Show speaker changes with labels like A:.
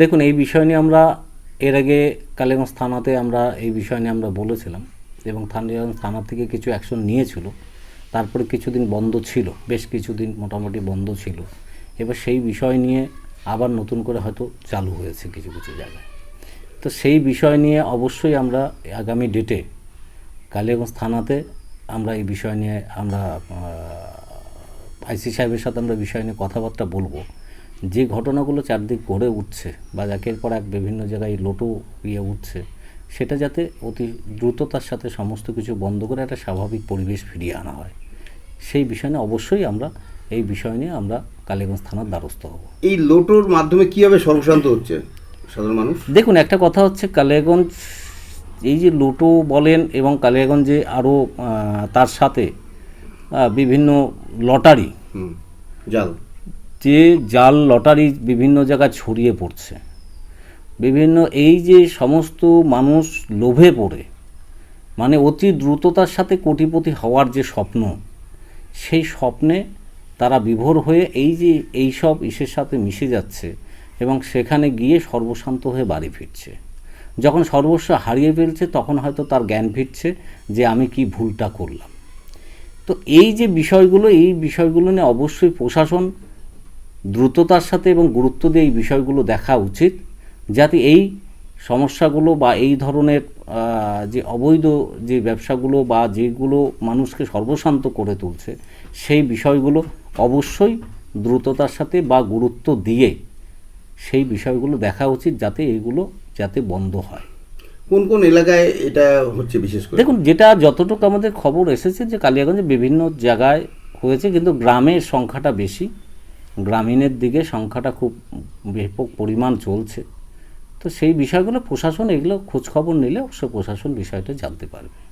A: দেখুন, এই বিষয় নিয়ে আমরা এর আগে কালীগঞ্জ থানাতে আমরা এই বিষয় নিয়ে আমরা বলেছিলাম এবং কালীগঞ্জ থানা থেকে কিছু অ্যাকশন নিয়েছিল। তারপরে কিছুদিন বন্ধ ছিল, বেশ কিছুদিন মোটামুটি বন্ধ ছিল। এবার সেই বিষয় নিয়ে আবার নতুন করে হয়তো চালু হয়েছে কিছু কিছু জায়গায়। তো সেই বিষয় নিয়ে অবশ্যই আমরা আগামী ডেটে কালিয়াগঞ্জ থানাতে আমরা এই বিষয় নিয়ে আমরা আইসি সাহেবের সাথে আমরা বিষয় নিয়ে কথাবার্তা বলব। যে ঘটনাগুলো চারদিক গড়ে উঠছে বা একের পর এক বিভিন্ন জায়গায় লোটো ইয়ে উঠছে সেটা যাতে অতি দ্রুততার সাথে সমস্ত কিছু বন্ধ করে একটা স্বাভাবিক পরিবেশ ফিরিয়ে আনা হয়। সেই বিষয় নিয়ে অবশ্যই আমরা এই বিষয় নিয়ে আমরা কালীগঞ্জ থানার দ্বারস্থ হব।
B: এই লোটোর মাধ্যমে কীভাবে সর্বশান্ত হচ্ছে সাধারণ মানুষ?
A: দেখুন একটা কথা হচ্ছে কালিয়াগঞ্জ এই যে লুটো বলেন এবং কালিয়াগঞ্জে আরও তার সাথে বিভিন্ন লটারি
B: জাল।
A: যে জাল লটারি বিভিন্ন জায়গায় ছড়িয়ে পড়ছে। বিভিন্ন এই যে সমস্ত মানুষ লোভে পড়ে মানে অতি দ্রুততার সাথে কোটিপতি হওয়ার যে স্বপ্ন, সেই স্বপ্নে তারা বিভোর হয়ে এই যে এই সব ইসের সাথে মিশে যাচ্ছে এবং সেখানে গিয়ে সর্বশান্ত হয়ে বাড়ি ফিরছে। যখন সর্বস্ব হারিয়ে ফেলছে, তখন হয়তো তার জ্ঞান ফিরছে যে আমি কি ভুলটা করলাম। তো এই যে বিষয়গুলো, এই বিষয়গুলো নিয়ে অবশ্যই প্রশাসন দ্রুততার সাথে এবং গুরুত্ব দিয়ে এই বিষয়গুলো দেখা উচিত যাতে এই সমস্যাগুলো বা এই ধরনের যে অবৈধ যে ব্যবসাগুলো বা যেগুলো মানুষকে সর্বশান্ত করে তুলছে সেই বিষয়গুলো অবশ্যই দ্রুততার সাথে বা গুরুত্ব দিয়ে সেই বিষয়গুলো দেখা উচিত যাতে এইগুলো যাতে বন্ধ হয়।
B: কোন কোন এলাকায় এটা হচ্ছে বিশেষ করে?
A: দেখুন যেটা যতটুকু আমাদের খবর এসেছে যে কালিয়াগঞ্জে বিভিন্ন জায়গায় হয়েছে কিন্তু গ্রামের সংখ্যাটা বেশি। গ্রামীণের দিকে সংখ্যাটা খুব ব্যাপক পরিমাণ চলছে। তো সেই বিষয়গুলো প্রশাসন এগুলো খোঁজখবর নিলে অবশ্যই প্রশাসন বিষয়টা জানতে পারবে।